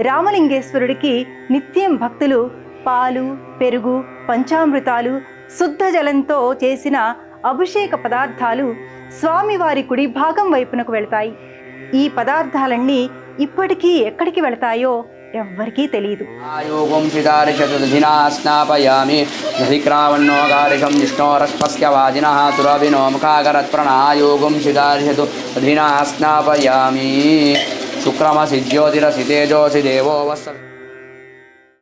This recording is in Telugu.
రామలింగేశ్వరుడికి నిత్యం భక్తులు పాలు పెరుగు పంచామృతాలు శుద్ధ జలంతో చేసిన అభిషేక పదార్థాలు స్వామివారి కుడి భాగం వైపునకు వెళతాయి. ఈ పదార్థాలన్నీ ఇప్పటికీ ఎక్కడికి వెళతాయో ఎవ్వరికీ తెలియదు స్నాపయామి స్నాపయామి. శుక్రమసి జ్యోతిరసి తేజోసి దేవో వస్త